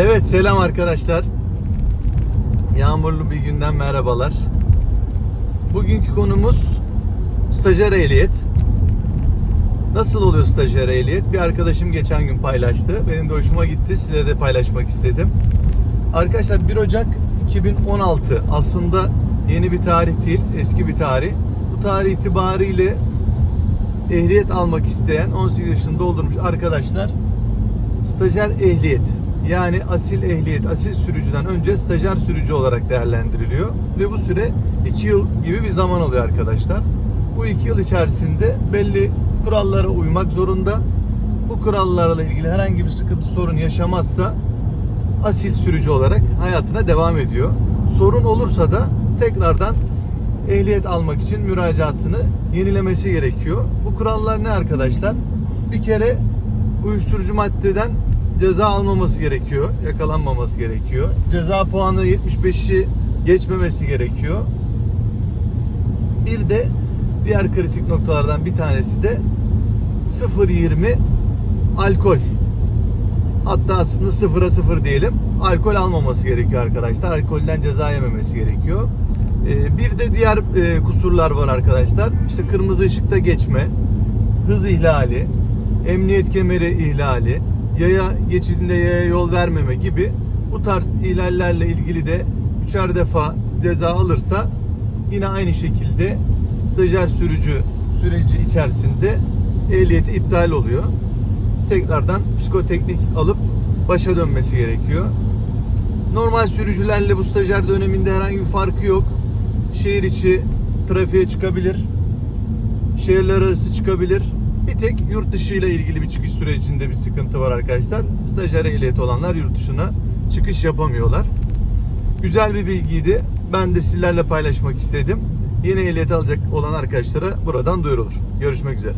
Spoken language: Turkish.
Evet selam arkadaşlar. Yağmurlu bir günden merhabalar. Bugünkü konumuz stajyer ehliyet. Nasıl oluyor stajyer ehliyet? Bir arkadaşım geçen gün paylaştı. Benim de hoşuma gitti. Size de paylaşmak istedim. Arkadaşlar 1 Ocak 2016 aslında yeni bir tarih değil, eski bir tarih. Bu tarih itibariyle ehliyet almak isteyen 18 yaşını doldurmuş arkadaşlar stajyer ehliyet yani asil ehliyet, asil sürücüden önce stajyer sürücü olarak değerlendiriliyor ve bu süre 2 yıl gibi bir zaman oluyor arkadaşlar. Bu 2 yıl içerisinde belli kurallara uymak zorunda. Bu kurallarla ilgili herhangi bir sıkıntı sorun yaşamazsa asil sürücü olarak hayatına devam ediyor. Sorun olursa da tekrardan ehliyet almak için müracaatını yenilemesi gerekiyor. Bu kurallar ne arkadaşlar? Bir kere uyuşturucu maddeden ceza almaması gerekiyor, yakalanmaması gerekiyor. Ceza puanı 75'i geçmemesi gerekiyor. Bir de diğer kritik noktalardan bir tanesi de 0.20 alkol. Hatta aslında sıfıra sıfır diyelim. Alkol almaması gerekiyor arkadaşlar. Alkolden ceza yememesi gerekiyor. Ee, bir de diğer e, kusurlar var arkadaşlar. İşte kırmızı ışıkta geçme, hız ihlali, emniyet kemeri ihlali, yaya geçidinde yaya yol vermeme gibi bu tarz ihlallerle ilgili de üçer defa ceza alırsa yine aynı şekilde stajyer sürücü süreci içerisinde ehliyeti iptal oluyor. Tekrardan psikoteknik alıp başa dönmesi gerekiyor. Normal sürücülerle bu stajyer döneminde herhangi bir farkı yok. Şehir içi trafiğe çıkabilir. Şehirler arası çıkabilir. Bir tek yurt dışı ile ilgili bir çıkış sürecinde bir sıkıntı var arkadaşlar. Stajyer ehliyeti olanlar yurt dışına çıkış yapamıyorlar. Güzel bir bilgiydi. Ben de sizlerle paylaşmak istedim. Yeni ehliyet alacak olan arkadaşlara buradan duyurulur. Görüşmek üzere.